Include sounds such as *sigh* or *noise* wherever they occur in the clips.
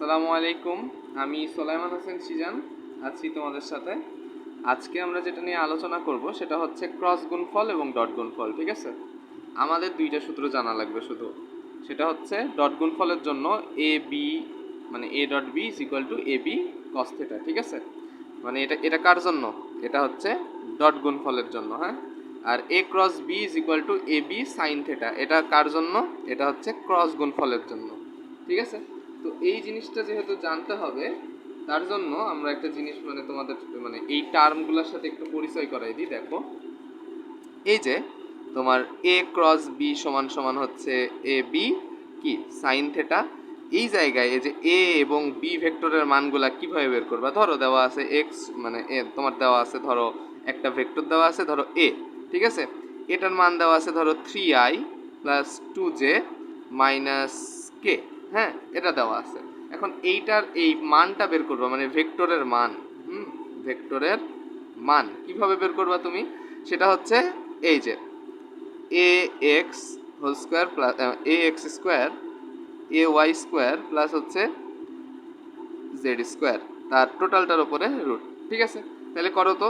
আসসালামু আলাইকুম। আমি সোলাইমান হোসেন সিজান, আছি তোমাদের সাথে। আজকে আমরা যেটা নিয়ে আলোচনা করব সেটা হচ্ছে ক্রস গুণফল এবং ডট গুণফল, ঠিক আছে? আমাদের দুইটা সূত্র জানা লাগবে শুধু। সেটা হচ্ছে ডট গুণফলের জন্য এ বি মানে A dot B is equal to A B cos ঠিক আছে? মানে এটা এটা কার জন্য? এটা হচ্ছে ডট গুণফলের জন্য হ্যাঁ? আর A cross B is equal to A B sine theta এটা কার জন্য? এটা হচ্ছে ক্রস গুণফলের জন্য, ঠিক আছে? তো এই জিনিসটা যেহেতু জানতে হবে, তার জন্য আমরা একটা জিনিস মানে তোমাদের মানে এই টার্মগুলোর সাথে একটু পরিচয় করাই দিই, দেখো। এই যে তোমার এ ক্রস বি সমান সমান হচ্ছে এ বি কি? সাইন থেটা এই জায়গায় এই যে এ এবং বি ভেক্টরের মানগুলা কীভাবে বের করবা? ধরো দেওয়া আছে এক্স মানে এ, তোমার দেওয়া আছে ধরো একটা ভেক্টর দেওয়া আছে, ধরো এ ঠিক আছে? এটার মান দেওয়া আছে ধরো three i plus two j minus k হ্যাঁ এটা দেওয়া আছে। এখন এইটার এই মানটা বের করবা মানে ভেক্টরের মান। হুম, ভেক্টরের মান। কীভাবে বের করবা তুমি? সেটা হচ্ছে এই যে A X whole square plus A X square A Y square plus হচ্ছে জেড স্কোয়ার তার টোটালটার উপরে রুট ঠিক আছে? তাহলে করো তো?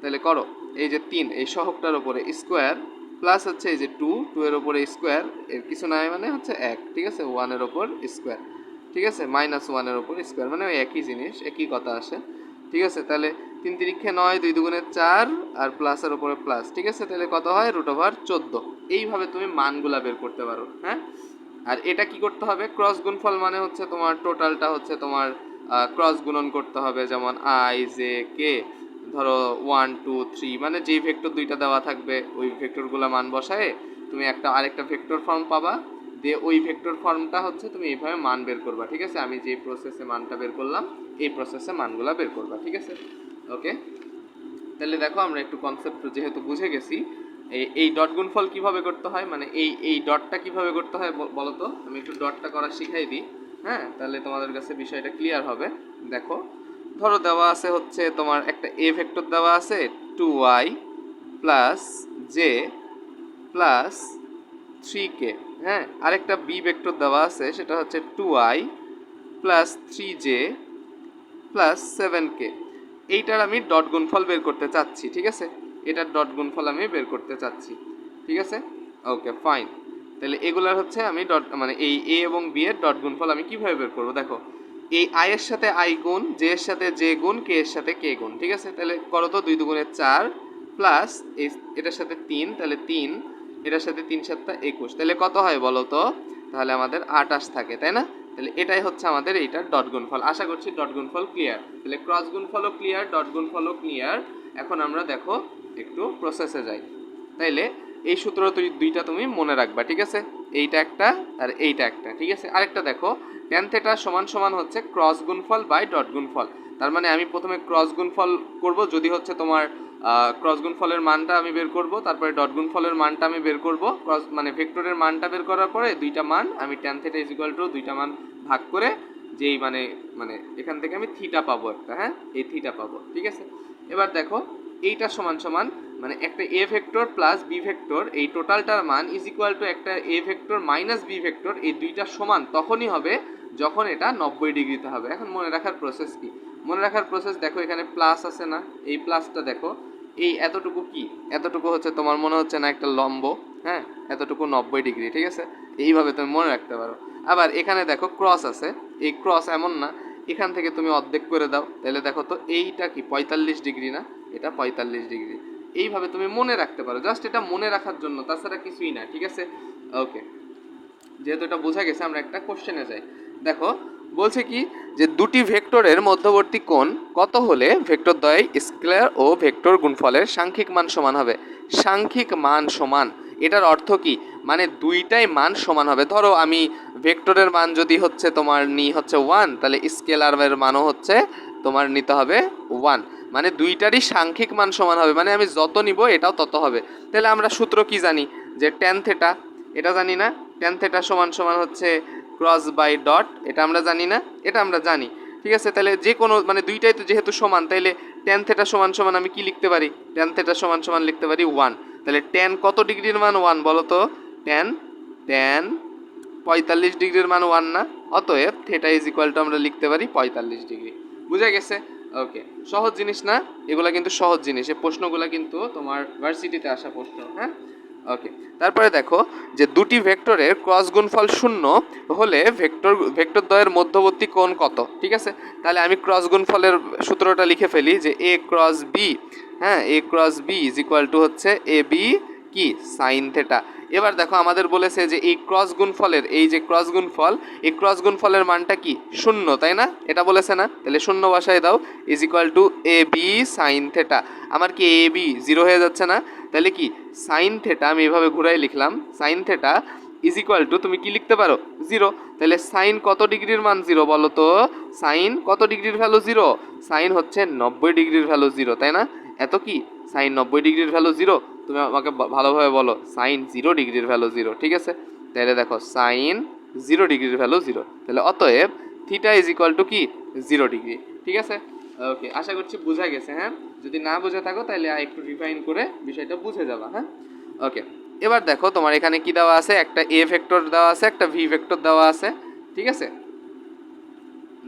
তাহলে করো। এই যে তিন, এই সহগটার উপরে স্কোয়ার প্লাস হচ্ছে এই যে টু টু এর ওপরে স্কোয়ার এর কিছু নাই মানে হচ্ছে এক, ঠিক আছে? ওয়ানের ওপর স্কোয়ার ঠিক আছে? মাইনাস ওয়ানের ওপর স্কোয়ার মানে ওই একই জিনিস, একই কথা আসে, ঠিক আছে? তাহলে তিন তিরিক্ষে নয়, দুই দুগুণে চার, আর প্লাসের ওপরে প্লাস ঠিক আছে? তাহলে কত হয়? রুট ওভার চোদ্দ। এইভাবে তুমি মানগুলা বের করতে পারো হ্যাঁ? আর এটা কি করতে হবে? ক্রস গুণফল মানে হচ্ছে তোমার টোটালটা হচ্ছে তোমার ক্রস গুণন করতে হবে, যেমন আই জে কে ধরো ওয়ান টু থ্রি মানে যেই ভেক্টর দুইটা দেওয়া থাকবে, ওই ভেক্টরগুলো মান বসায়ে তুমি একটা আরেকটা ভেক্টর ফর্ম পাবা, দিয়ে ওই ভেক্টর ফর্মটা হচ্ছে তুমি এইভাবে মান বের করবা, ঠিক আছে? আমি যে প্রসেসে মানটা বের করলাম, এই প্রসেসে মানগুলো বের করবা, ঠিক আছে? ওকে তাহলে দেখো আমরা একটু কনসেপ্ট যেহেতু বুঝে গেছি, এই এই ডট গুণফল কীভাবে করতে হয়? মানে এই এই ডটটা কীভাবে করতে হয় বলো তো? আমি একটু ডটটা করা শিখাই দিই হ্যাঁ? তাহলে তোমাদের কাছে বিষয়টা ক্লিয়ার হবে। দেখো ধরো দেওয়া আছে হচ্ছে তোমার একটা এ ভেক্টর দেওয়া আছে two Y plus j plus three k হ্যাঁ? আরেকটা বি ভেক্টর দেওয়া আছে, সেটা হচ্ছে two i plus three j plus seven k. এইটার আমি ডট গুণফল বের করতে চাচ্ছি, ঠিক আছে? এটার ডট গুণফল আমি বের করতে চাচ্ছি, ঠিক আছে? Okay, fine. তাহলে এগুলার হচ্ছে আমি ডট মানে এই এ এবং বি এর ডট গুণফল আমি কীভাবে বের করব? দেখো এই আই এর সাথে আই গুণ, জে এর সাথে জে গুণ, কে এর সাথে কে গুণ, ঠিক আছে? তাহলে করো তো দুই দুগুণে চার প্লাস এই এটার সাথে তিন, তাহলে তিন, এটার সাথে তিন সাতটা একুশ। তাহলে কত হয় বলো তো? তাহলে আমাদের আটাশ থাকে, তাই না? তাহলে এটাই হচ্ছে আমাদের এইটার ডট গুণফল। আশা করছি ডট গুণফল ক্লিয়ার তাহলে ক্রস গুণফলও ক্লিয়ার ডট গুণফলও ক্লিয়ার এখন আমরা দেখো, একটু প্রসেসে যাই। তাইলে এই সূত্র দুইটা তুমি মনে রাখবা, ঠিক আছে? এইটা একটা আর এইটা একটা, ঠিক আছে? আরেকটা দেখো। টেন থেটা সমান সমান হচ্ছে ক্রস গুণফল বাই ডট গুণফল। তার মানে আমি প্রথমে ক্রস গুণফল করব, যদি হচ্ছে তোমার ক্রস গুণফলের মানটা আমি বের করব, তারপরে ডট গুণফলের মানটা আমি বের করব ক্রস মানে ভেক্টরের মানটা বের করার পরে দুইটা মান আমি টেন থেটা ইজ টু দুইটা মান ভাগ করে যেই মানে মানে এখান থেকে আমি থিটা পাবো একটা হ্যাঁ? এই থিটা পাবো, ঠিক আছে? এবার দেখো, এইটা সমান সমান মানে একটা A vector plus B vector এই টোটালটার মান ইজ ইকুয়াল টু একটা A vector minus B vector এই দুইটা সমান তখনই হবে যখন এটা নব্বই ডিগ্রিতে হবে। এখন মনে রাখার প্রসেস কি? মনে রাখার প্রসেস দেখো এখানে প্লাস আছে না, এই প্লাসটা দেখো, এই এতটুকু কি? এতটুকু হচ্ছে তোমার মনে হচ্ছে না একটা লম্ব হ্যাঁ? এতটুকু নব্বই ডিগ্রি, ঠিক আছে? এইভাবে তুমি মনে রাখতে পারো। আবার এখানে দেখো ক্রস আছে, এই ক্রস এমন না, এখান থেকে তুমি অর্ধেক করে দাও। তাহলে দেখো তো এইটা কি, পঁয়তাল্লিশ ডিগ্রি না? এটা পঁয়তাল্লিশ ডিগ্রি। এইভাবে তুমি মনে রাখতে পারো। জাস্ট এটা মনে রাখার জন্য, তাছাড়া কিছুই না, ঠিক আছে? ওকে যেহেতু এটা বোঝা গেছে, আমরা একটা কোশ্চেনে যাই। দেখো, বলছে কি যে দুটি ভেক্টরের মধ্যবর্তী কোণ কত হলে ভেক্টর দ্বয় স্কেলার ও ভেক্টর গুণফলের সাংখ্যিক মান সমান হবে? সাংখ্যিক মান সমান। এটার অর্থ কি? মানে দুইটাই মান সমান হবে। ধরো আমি ভেক্টরের মান যদি হচ্ছে তোমার নি হচ্ছে ওয়ান তাহলে স্কেলারের মানও হচ্ছে তোমার নিতে হবে ওয়ান মানে দুইটারই সাংখ্যিক মান সমান হবে মানে আমি যত নিব এটাও তত হবে। তাহলে আমরা সূত্র কি জানি? যে টেন থেটা এটা জানি না? টেন থেটা সমান সমান হচ্ছে ক্রস বাই ডট এটা আমরা জানি না, এটা আমরা জানি। ঠিক আছে? তাহলে যে কোনো মানে দুইটাই তো যেহেতু সমান তাইলে টেন থেটা সমান সমান আমি কি লিখতে পারি? টেন থেটা সমান সমান লিখতে পারি ওয়ান তাহলে টেন কত ডিগ্রির মান ওয়ান বলো তো? টেন টেন পঁয়তাল্লিশ ডিগ্রির মান ওয়ান না? অতএব থেটা ইজ ইকুয়াল টু আমরা লিখতে পারি পঁয়তাল্লিশ ডিগ্রি। বুঝে গেছে? ওকে সহজ জিনিস না? এগুলা কিন্তু সহজ জিনিস। এই প্রশ্নগুলো কিন্তু তোমার ভার্সিটিতে আসা প্রশ্ন হ্যাঁ? ওকে তারপরে দেখো যে দুটি ভেক্টরের ক্রস গুণফল শূন্য হলে ভেক্টর ভেক্টর দ্বয়ের মধ্যবর্তী কোণ কত? ঠিক আছে? তাহলে আমি ক্রস গুণফলের সূত্রটা লিখে ফেলি যে এ ক্রস বি হ্যাঁ? A cross B is equal to হচ্ছে এ বি কি? Sine theta. এবার দেখো আমাদের বলেছে যে এই ক্রস গুণফলের, এই যে ক্রস গুণফল, এই ক্রস গুণফলের মানটা কি? শূন্য, তাই না? এটা বলেছে না? তাহলে শূন্য বসায় দাও is equal to A B sine theta আমার কি এ বি জিরো হয়ে যাচ্ছে না? তাহলে কি? সাইন থেটা আমি এভাবে ঘুরাই লিখলাম। Sine theta is equal to তুমি কি লিখতে পারো? জিরো তাহলে সাইন কত ডিগ্রির মান জিরো বলো তো? সাইন কত ডিগ্রির ভ্যালু জিরো সাইন হচ্ছে নব্বই ডিগ্রির ভ্যালু জিরো তাই না? এত কি? সাইন নব্বই ডিগ্রির ভ্যালু জিরো তুমি আমাকে ভালোভাবে বলো সাইন জিরো ডিগ্রির ভ্যালু জিরো ঠিক আছে? তাহলে দেখো সাইন জিরো ডিগ্রির ভ্যালু জিরো তাহলে অতএব থিটা ইজ ইকুয়াল টু কি? জিরো ডিগ্রি ঠিক আছে? ওকে আশা করছি বোঝা গেছে হ্যাঁ? যদি না বুঝে থাকো, তাহলে একটু রিফাইন করে বিষয়টা বুঝে যাবা হ্যাঁ? ওকে এবার দেখো, তোমার এখানে কি দেওয়া আছে? একটা এ ভেক্টর দেওয়া আছে, একটা ভি ভেক্টর দেওয়া আছে, ঠিক আছে?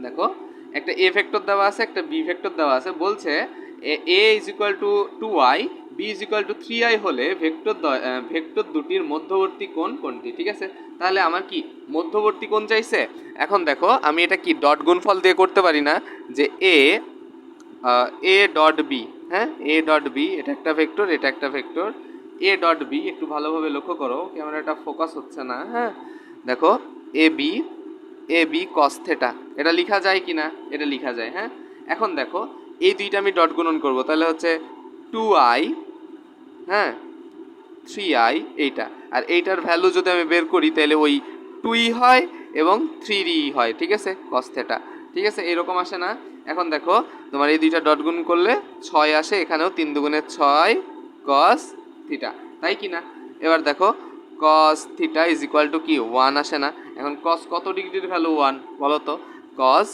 দেখো, একটা এ ভেক্টর দেওয়া আছে, একটা বি ভেক্টর দেওয়া আছে, বলছে, A is equal to two Y B is equal to three i হলে ভেক্টর ভেক্টর দুটির মধ্যবর্তী কোণ কোনটি? ঠিক আছে? তাহলে আমার কি মধ্যবর্তী কোণ চাইছে? এখন দেখো, আমি এটা কি ডট গুণফল দিয়ে করতে পারি না? যে এ এ ডট বি হ্যাঁ? এ ডট বি এটা একটা ভেক্টর, এটা একটা ভেক্টর। এ ডট বি একটু ভালোভাবে লক্ষ্য করো, ক্যামেরাটা ফোকাস হচ্ছে না হ্যাঁ? দেখো A B A B cos theta এটা লেখা যায় কি না এটা লেখা যায় হ্যাঁ? এখন দেখো, এই দুইটা আমি ডট গুণন করব, তাহলে হচ্ছে টু আই হ্যাঁ? থ্রি আই এইটা। আর এইটার ভ্যালু যদি আমি বের করি, তাহলে ওই টুই হয় এবং থ্রি হয়, ঠিক আছে? কস থেটা ঠিক আছে? এরকম আসে না? এখন দেখো, তোমার এই দুইটা ডট গুণ করলে ছয় আসে, এখানেও তিন দুগুণের ছয় কস থিটা তাই কি না? এবার দেখো cos theta is equal to কি? ওয়ান আসে না। এখন কস কত ডিগ্রির ভ্যালু ওয়ান বলো তো। কস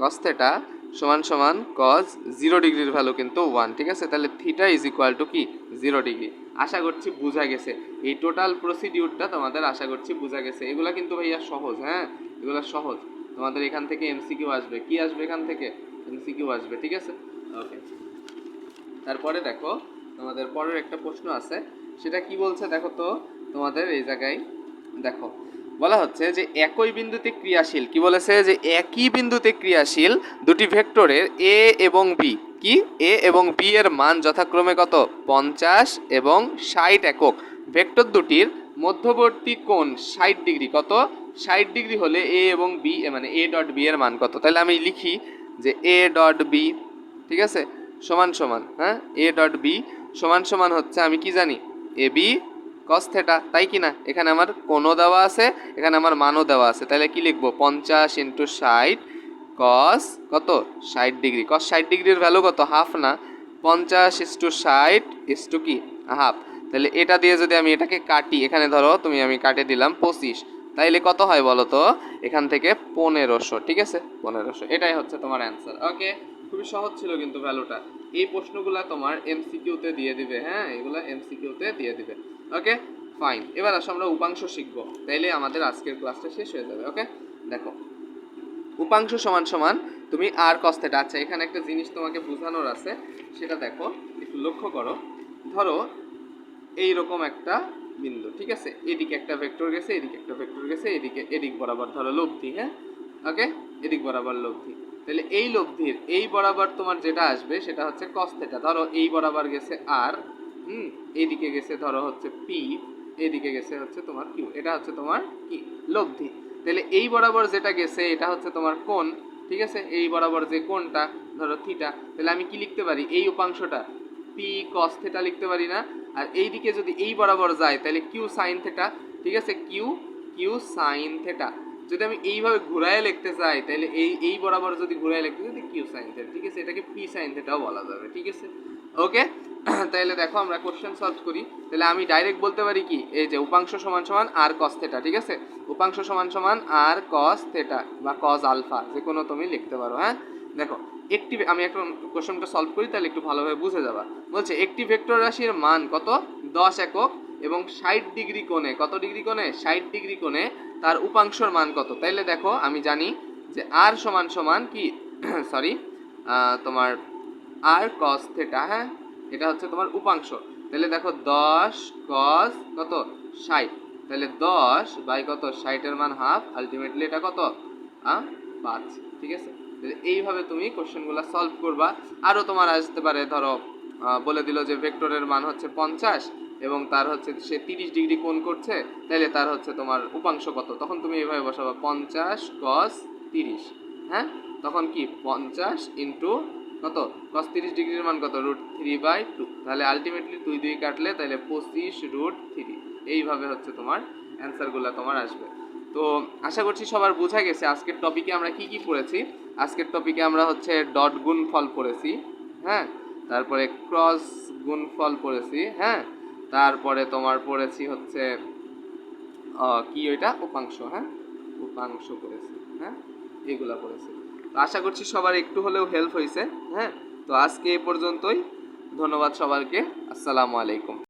কস থেটা সমান সমান কস জিরো ডিগ্রির ভ্যালু কিন্তু ওয়ান ঠিক আছে? তাহলে থিটা ইজ ইকুয়াল টু কি? জিরো ডিগ্রি আশা করছি বোঝা গেছে। এই টোটাল প্রসিডিউরটা তোমাদের আশা করছি বোঝা গেছে। এগুলা কিন্তু ভাইয়া সহজ হ্যাঁ? এগুলা সহজ। তোমাদের এখান থেকে এমসিকিউ আসবে। কি আসবে এখান থেকে? এমসিকিউ আসবে, ঠিক আছে? ওকে তারপরে দেখো, তোমাদের পরের একটা প্রশ্ন আছে। সেটা কি বলছে দেখো তো? তোমাদের এই জায়গায় দেখো। বলা হচ্ছে যে একই বিন্দুতে ক্রিয়াশীল। কি বলেছে? যে একই বিন্দুতে ক্রিয়াশীল দুটি ভেক্টরের এ এবং বি। কি? এ এবং বি এর মান যথাক্রমে কত? পঞ্চাশ এবং ষাট একক। ভেক্টর দুটির মধ্যবর্তী কোণ ষাট ডিগ্রি। কত? ষাট ডিগ্রি হলে এ এবং বি মানে এ ডট বি এর মান কত? তাহলে আমি লিখি যে এ ডট বি, ঠিক আছে? সমান সমান হ্যাঁ? এ ডট বি সমান সমান হচ্ছে আমি কি জানি? এ বি কস থেটা তাই কি না? এখানে আমার কোনো দেওয়া আছে, এখানে আমার মানও দেওয়া আছে। তাহলে কি লিখব? পঞ্চাশ ইন্টু ষাট কস কত? ষাট ডিগ্রি। কস ষাট ডিগ্রির ভ্যালু কত? হাফ না। পঞ্চাশ ইস টু ষাট টু কি? হাফ। তাহলে এটা দিয়ে যদি আমি এটাকে কাটি, এখানে ধরো তুমি আমি কাটে দিলাম পঁচিশ। তাইলে কত হয় বলো তো? এখান থেকে পনেরোশো, ঠিক আছে? পনেরোশো। এটাই হচ্ছে তোমার অ্যান্সার ওকে খুবই সহজ ছিল কিন্তু ভ্যালুটা এই প্রশ্নগুলা তোমার এমসিকিউতে দিয়ে দিবে হ্যাঁ? এগুলা এমসিকিউতে দিয়ে দিবে। ওকে ফাইন এবার আসো, আমরা উপাংশ শিখব। তাইলে আমাদের আজকের ক্লাসটা শেষ হয়ে যাবে ওকে দেখো, উপাংশ সমান সমান তুমি আর কস্তেটা আচ্ছা এখানে একটা জিনিস তোমাকে বোঝানোর আছে, সেটা দেখো, একটু লক্ষ্য করো। ধরো এই রকম একটা বিন্দু, ঠিক আছে? এদিকে একটা ভেক্টর গেছে, এদিকে একটা ভেক্টর গেছে, এদিকে, এদিক বরাবর ধরো লব্ধি হ্যাঁ? ওকে এদিক বরাবর লব্ধি। তাহলে এই লব্ধির, এই বরাবর তোমার যেটা আসবে, সেটা হচ্ছে কস থেটা ধরো এই বরাবর গেছে আর হুম এইদিকে গেছে ধরো হচ্ছে পি এদিকে গেছে হচ্ছে তোমার কিউ এটা হচ্ছে তোমার কি? লব্ধি। তাহলে এই বরাবর যেটা গেছে, এটা হচ্ছে তোমার কোন ঠিক আছে? এই বরাবর যে কোনটা ধরো থিটা তাহলে আমি কি লিখতে পারি? এই উপাংশটা। পি কস থেটা লিখতে পারি না। আর এই দিকে যদি এই বরাবর যায়, তাহলে কিউ সাইন থেটা ঠিক আছে? কিউ কিউ সাইন থেটা যদি আমি এইভাবে ঘুরায় লিখতে চাই তাহলে এই এই বরাবর যদি ঘুরায় লিখতে চাই কিউ সাইন থেটা ঠিক আছে? এটাকে পি সাইন থেটাও বলা যাবে, ঠিক আছে? ওকে তাহলে দেখো আমরা কোশ্চেন সলভ করি। তাহলে আমি ডাইরেক্ট বলতে পারি কি? এই যে উপাংশ সমান সমান আর কস থেটা ঠিক আছে? উপাংশ সমান সমান আর কস থেটা বা কস আলফা যে কোনো তুমি লিখতে পারো হ্যাঁ? দেখো একটি আমি এখন কোশ্চেনটা সলভ করি, তাহলে একটু ভালোভাবে বুঝে যাবা। বলছে, একটি ভেক্টর রাশির মান কত? দশ একক এবং ষাট ডিগ্রি কোণে, কত ডিগ্রি কোণে? ষাট ডিগ্রি কোণে, তার উপাংশর মান কত? তাইলে দেখো, আমি জানি যে আর সমান সমান কি? *coughs* সরি তোমার আর কস থেটা হ্যাঁ? এটা হচ্ছে তোমার উপাংশ। তাহলে দেখো দশ কস কত? ষাট। তাহলে দশ বাই কত? ষাটের মান হাফ আলটিমেটলি এটা কত? পাঁচ। ঠিক আছে? তাহলে এইভাবে তুমি কোশ্চেনগুলো সলভ করবা। আরও তোমার আসতে পারে, ধরো বলে দিল যে ভেক্টরের মান হচ্ছে পঞ্চাশ এবং তার হচ্ছে সে তিরিশ ডিগ্রি কোণ করছে, তাহলে তার হচ্ছে তোমার উপাংশ কত? তখন তুমি এইভাবে বসাবা, পঞ্চাশ কস তিরিশ। হ্যাঁ? তখন কি? পঞ্চাশ ইন্টু কত? কস তিরিশ ডিগ্রির মান কত? রুট থ্রি বাই টু তাহলে আলটিমেটলি দুই দুই কাটলে তাহলে পঁচিশ রুট থ্রি এইভাবে হচ্ছে তোমার অ্যান্সারগুলো তোমার আসবে। তো আশা করছি সবার বোঝা গেছে আজকের টপিকে আমরা কি কি পড়েছি। আজকের টপিকে আমরা হচ্ছে ডট গুণফল পড়েছি হ্যাঁ? তারপরে ক্রস গুণফল পড়েছি হ্যাঁ? তারপরে তোমার পড়েছি হচ্ছে কি ওইটা? উপাংশ হ্যাঁ? উপাংশ পড়েছি হ্যাঁ? এগুলা পড়েছি। তো আশা করছি সবার একটু হলেও হেল্প হয়েছে হ্যাঁ? তো আজকে এ পর্যন্তই। ধন্যবাদ সবাইকে আসসালামু আলাইকুম।